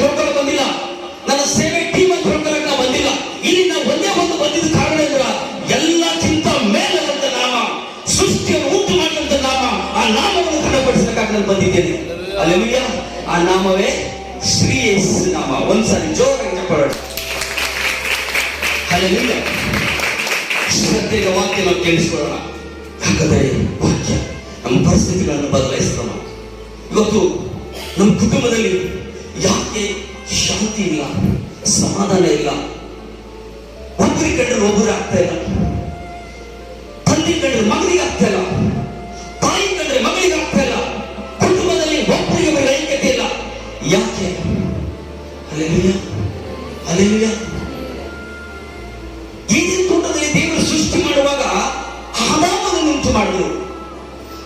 ಹೇಳ್ಕೊಳಕ್ ಬಂದಿಲ್ಲ. ನನ್ನ ಸೇವೆ ಟೀಮ್ ಅಂತ ಬಂದಿಲ್ಲ. ಇಲ್ಲಿ ನಾವು ಒಂದೇ ಒಂದು ಬಂದಿದ್ದ ಕಾರಣ ಅಂದ್ರ ಎಲ್ಲಕ್ಕಿಂತ ಮೇಲಂತ ನಾಮ, ಸೃಷ್ಟಿಯನ್ನು ಉಂಟು ಮಾಡಿದಂತ ನಾಮ, ಆ ನಾಮವನ್ನು ಕಂಡುಪಡಿಸಲಿಕ್ಕಾಗಿ ನಾನು ಬಂದಿದ್ದೇನೆ. ಅಲ್ಲೆಲ್ಲೂಯ್ಯ ಆ ನಾಮವೇ ಶ್ರೀ ನಾಮ. ಒಂದ್ಸರಿ ಜೋರಾಗಿ ಚಪ್ಪಾಳೆ. ಅಲ್ಲೆಲ್ಲೂಯ್ಯ ಶ್ರದ್ಧೆಯ ವಾಕ್ಯ ನಾವು ಕೇಳಿಸ್ಕೊಳ್ಳೋಣ. ಯಾಕಂದ್ರೆ ವಾಕ್ಯ, ನಮ್ಮ ಪರಿಸ್ಥಿತಿಗಳನ್ನು ಬದಲಾಯಿಸ್ತಾನ ಇವತ್ತು ನಮ್ಮ ಕುಟುಂಬದಲ್ಲಿ ಯಾಕೆ ಶಾಂತಿ ಇಲ್ಲ, ಸಮಾಧಾನ ಇಲ್ಲ? ಒಬ್ಬರಿ ಕಂಡ್ರೆ ಒಬ್ಬರು ಆಗ್ತಾ ಇಲ್ಲ. ತಂದೆ ಕಂಡ್ರೆ ಮಗನಿಗೆ ಆಗ್ತಾ ಇಲ್ಲ. ತಾಯಿ ಕಂಡ್ರೆ ಮಗಳಿಗೆ ಆಗ್ತಾ ಇಲ್ಲ. ಕುಟುಂಬದಲ್ಲಿ ಒಬ್ಬರಿಗೆ ಒಬ್ಬರ ಐಕ್ಯತೆ ಇಲ್ಲ. ಯಾಕೆ? ಅಲೆಲುಯ್ಯ ಅಲೆಲುಯ್ಯ ಈಗಿನ ತೋಟದಲ್ಲಿ ದೇವರು ಸೃಷ್ಟಿ ಮಾಡುವಾಗ ಆದಾಮನನ್ನು ಉಂಟು ಮಾಡಿದರು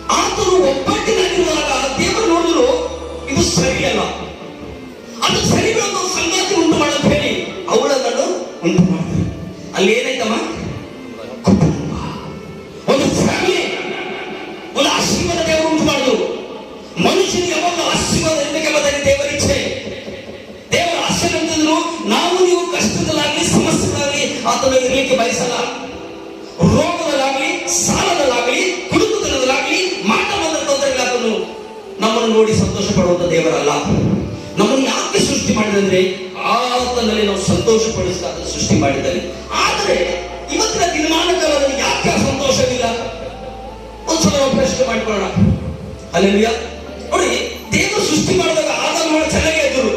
ಆತನು ಒಬ್ಬಟ್ಟಿನಲ್ಲಿರುವಾಗ ದೇವರು ನೋಡಿದ್ರು ಇದು ಸರಿಯಲ್ಲ. ಅದು ಸರಿ ಒಂದು ಸಂಗಾತಿ ಉಂಟು ಮಾಡಲು ಹೇಳಿ ಅವಳನ್ನು ಉಂಟು ಮಾಡಿದ್ರು ಅಲ್ಲಿ ಏನಾಯ್ತಮ್ಮ? ಒಂದು ಫ್ಯಾಮಿಲಿ. ಒಂದು ಆಶೀರ್ವಾದ ದೇವರು ಉಂಟು ಮಾಡಿದ್ರು ಮನುಷ್ಯನಿಗೆ ಯಾವಾಗ ಆಶೀರ್ವಾದ ಇರಬೇಕೆಂಬುದಾಗಿ ದೇವರ ಇಚ್ಛೆ. ದೇವರ ಆಶೆ ಅಂತಂದ್ರು ನಾವು ನೀವು ಕಷ್ಟದಲ್ಲಾಗ್ಲಿ, ಸಮಸ್ಯೆಗಳಾಗಲಿ ಆತನ ಇರಲಿಕ್ಕೆ ಬಯಸಲ್ಲ. ರೋಗದಲ್ಲಾಗಲಿ, ಸಾಲದಲ್ಲಾಗ್ಲಿ, ಕುಟುಂಬದಲ್ಲಾಗ್ಲಿ ಮಾಟ ಬಂದ ತೊಂದರೆಗಳಾಗಲು ನಮ್ಮನ್ನು ನೋಡಿ ಸಂತೋಷ ಪಡುವಂತ ದೇವರಲ್ಲ. ನಮ್ಮನ್ನು ಸೃಷ್ಟಿ ಮಾಡಿದಂದ್ರೆ ಆತನಲ್ಲಿ ನಾವು ಸಂತೋಷ ಪಡಿಸ್ತಾ ಸೃಷ್ಟಿ ಮಾಡಿದ್ದಾನೆ ಆದರೆ ಇವತ್ತಿನ ದಿನಮಾನ ಕಾಲದಲ್ಲಿ ಯಾಕೆ ಸಂತೋಷವಿಲ್ಲ? ಒಂದ್ಸಲ ನಾವು ಪ್ರಶ್ನೆ ಮಾಡಿಕೊಳ್ಳೋಣ. ಅಲ್ಲಿಯ ನೋಡಿ, ದೇವರು ಸೃಷ್ಟಿ ಮಾಡಿದಾಗ ಆತನ ಬಹಳ ಚೆನ್ನಾಗೇ ಇದ್ರು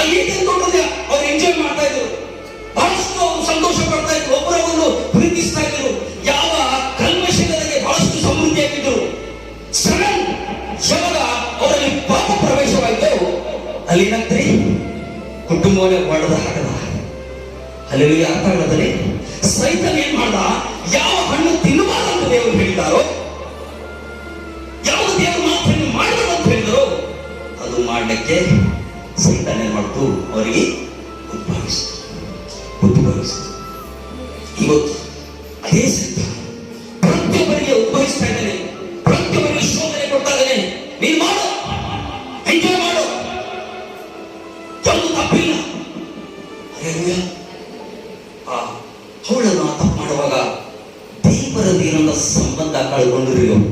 ಅಲ್ಲಿ ನೋಡಿದ್ರೆ ಅವ್ರು ಎಂಜಾಯ್ ಮಾಡ್ತಾ ಇದ್ರು. ಬಹಳಷ್ಟು ಅವರು ಸಂತೋಷ ಪಡ್ತಾ ಇದ್ರು. ಒಬ್ಬರೊಬ್ಬರು ಪ್ರೀತಿಸ್ತಾ ಇದ್ರು. ಯಾವ ಕಲ್ಮಶಗಳಿಗೆ ಬಹಳಷ್ಟು ಸಮೃದ್ಧಿಯಾಗಿದ್ರು ಸಡನ್ ಶವದ ಅವರಲ್ಲಿ ಪಾಪ ಪ್ರವೇಶವಾಯಿತು. ಅಲ್ಲಿ ಏನಾಗ್ತದೆ ಕುಟುಂಬವನ್ನೇ ಒಡೆದ ಹಾಕದ ಅಲ್ಲಿ ಅರ್ಥ ಆಗದಲ್ಲಿ ಸೈತನ್ ಏನ್ ಮಾಡ್ದ? ಯಾವ ಹಣ್ಣು ತಿನ್ನಬಾರದು ಅಂತ ದೇವರು ಹೇಳಿದಾರೋ ಯಾವ ದೇವರು ಮಾತನ್ನು ಮಾಡಬಾರ್ದು ಅಂತ ಹೇಳಿದ್ರು, ಅದು ಮಾಡಲಿಕ್ಕೆ ಸೈತನ್ ಏನ್ ಮಾಡ್ತು? ಅವರಿಗೆ ಉದ್ಭವಿಸಿತು. ಉದ್ಭವಿಸಿತು. ಇವತ್ತು ಅದೇ ಸಿದ್ಧ ಪ್ರತಿಯೊಬ್ಬರಿಗೆ ಉದ್ಭವಿಸ್ತಾ ಇದ್ದಾನೆ. ಪ್ರತಿಯೊಬ್ಬರಿಗೆ ಶೋಧನೆ ಕೊಡ್ತಾ ಇದ್ದಾನೆ. ನೀನ್ ಮಾಡು. ಸಂಬಂಧ ಕಳ್ಕೊಂಡ್ರು. ಇವರು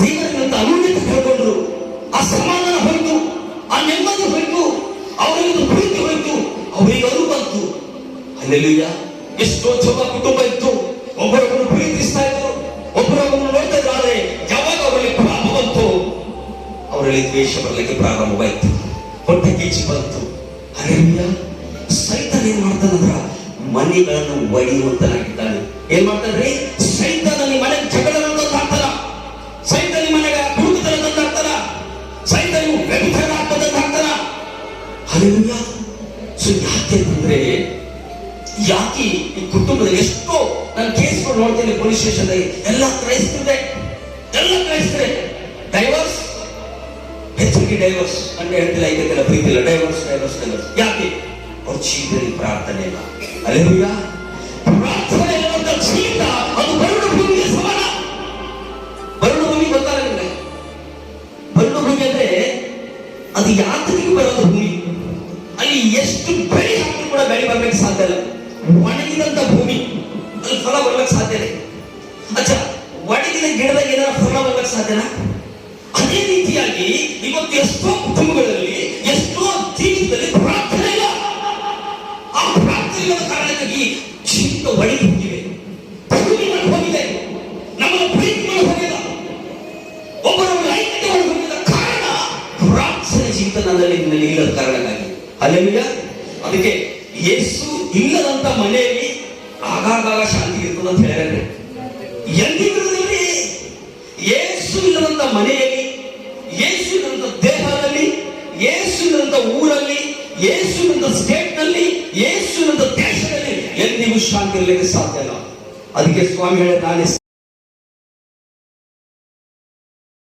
ದೇವರಿನಂತ ಅನುನ್ಯತೆ ಕಳ್ಕೊಂಡ್ರು. ಆ ಸಮಾಧಾನ ಹೋಯ್ತು, ಆ ನೆಮ್ಮದಿ ಹೋಯ್ತು ಅವರಿಗೆ ಪ್ರೀತಿ ಹೋಯ್ತು, ಅವರಿಗೆ ಬಂತು. ಅಲ್ಲೆಲ್ಲೂಯ್ಯ ಎಷ್ಟೋ ಜನ ಕುಟುಂಬ ಇತ್ತು. ಒಬ್ಬರೊಬ್ಬರು ಪ್ರೀತಿಸ್ತಾ ಇದ್ರು, ಒಬ್ಬರೊಬ್ಬರು ನೋಡ್ತಾ ಯಾವಾಗ ಅವರಲ್ಲಿ ಪಾಪ ಬಂತು? ಅವರಲ್ಲಿ ದ್ವೇಷ ಬರಲಿಕ್ಕೆ ಪ್ರಾರಂಭವಾಯಿತು ಹೊಟ್ಟೆ ಕಿಚ್ಚಿ ಬಂತು. ಅಲ್ಲೆಲ್ಲೂಯ್ಯ ಸೈತಾನ ಏನ್ ಮಾಡ್ತಾನಂದ್ರ ಮನೆಗಳನ್ನು ಒಡೆಯುವಂತನಾಗಿದ್ದಾನೆ. ಏನ್ ಮಾಡ್ತಾನ್ರಿ? ಅಲ್ಲೆಲ್ಲೂಯ್ಯ ಸೊ ಯಾಕೆ ಅಂತಂದ್ರೆ, ಯಾಕೆ ಈ ಕುಟುಂಬದಲ್ಲಿ ಎಷ್ಟೋ ನಾನು ಕೇಸ್ಗಳು ನೋಡ್ತೇನೆ ಪೊಲೀಸ್ ಸ್ಟೇಷನ್ದಲ್ಲಿ ಎಲ್ಲ ಕ್ರೈಸ್ತರೇ ಎಲ್ಲ ಕ್ರೈಸ್ತರೇ ಡೈವರ್ಸ್ ಹೆಚ್ಚಿಗೆ ಡೈವರ್ಸ್ ಅಂತ ಹೇಳ್ತಿಲ್ಲ ಇದಕ್ಕೆಲ್ಲ ಪ್ರೀತಿಲ್ಲ ಡೈವರ್ಸ್ ಡೈವರ್ಸ್ ಡೈವರ್ಸ್ ಯಾಕೆ? ಅವ್ರ ಜೀವನದಲ್ಲಿ ಪ್ರಾರ್ಥನೆ ಇಲ್ಲ. ಅಲ್ಲೆಲ್ಲೂಯ್ಯ ಪ್ರಾರ್ಥನೆ ಇರುವಂತ ಜೀವಿತ, ಅದು ಬರುಡು ಭೂಮಿಗೆ ಸಮಾನ. ಬರುಡು ಭೂಮಿ ಗೊತ್ತಾಗಲಿಲ್ಲ. ನಿಮ್ಗೆ ಭೂಮಿ ಅಂದ್ರೆ ಅದು ಯಾತ್ರಿಗೂ ಬೆಳೆ ಬರ್ಲಿಕ್ಕೆ ಸಾಧ್ಯ ಇಲ್ಲ. ಒಣಗಿದಂತ ಭೂಮಿ, ಅಲ್ಲಿ ಫಲ ಬರ್ಲಿಕ್ಕೆ ಸಾಧ್ಯ ಇಲ್ಲ. ಅಚ್ಚ, ಒಣಗಿದ ಗಿಡದಾಗ ಏನಾರ ಫಲ ಬರ್ಲಿಕ್ಕೆ ಸಾಧ್ಯನಾ ಅದೇ ರೀತಿಯಾಗಿ ಇವತ್ತು ಎಷ್ಟೋ ಕುಟುಂಬಗಳಲ್ಲಿ, ಎಷ್ಟೋ ಜೀವಿತದಲ್ಲಿ ಪ್ರಾರ್ಥನೆ ಇಲ್ಲ. ಆ ಪ್ರಾರ್ಥನೆ ಇಲ್ಲದ ಕಾರಣಕ್ಕಾಗಿ ಜೀವಿತ ಒಳಗೆ ಹೋಗಿವೆ ಭೂಮಿಗಳು ಹೋಗಿದೆ. ನಮ್ಮ ಪ್ರೀತಿಗಳು ಒಬ್ಬರೊಬ್ಬರ ಐಕ್ಯತೆ ಒಳಗೆ ಹೋಗಿದ. ಕಾರಣ ಪ್ರಾರ್ಥನೆ ಜೀವಿತ ನನ್ನಲ್ಲಿ ನಿನ್ನಲ್ಲಿ ಇಲ್ಲದ ಕಾರಣಕ್ಕಾಗಿ. ಅಲ್ಲೇ ಅದಕ್ಕೆ ಯೇಸು ಇಲ್ಲದಂತ ಮನೆಯಲ್ಲಿ ಆಗಾಗ ಶಾಂತಿ ಇರ್ತದೆ ಅಂತ ಹೇಳಿದ್ರೆ ಎಂದಿರುವುದಿಲ್ಲ ಯೇಸು ಇಲ್ಲದಂತ ಮನೆಯಲ್ಲಿ, ಯೇಸು ಇಲ್ಲದಂತ ದೇಹದಲ್ಲಿ, ಯೇಸು ಇಲ್ಲದಂತ ಊರಲ್ಲಿ, ಯೇಸು ಇಲ್ಲದ ಸ್ಟೇಟ್ನಲ್ಲಿ ಯೇಸು ಇಲ್ಲದ ದೇಶದಲ್ಲಿ ಎಂದಿಗೂ ಶಾಂತಿ ಇರಲಿಕ್ಕೆ ಸಾಧ್ಯ ಇಲ್ಲ. ಅದಕ್ಕೆ ಸ್ವಾಮಿ ಹೇಳಿದ್ದಾನೆ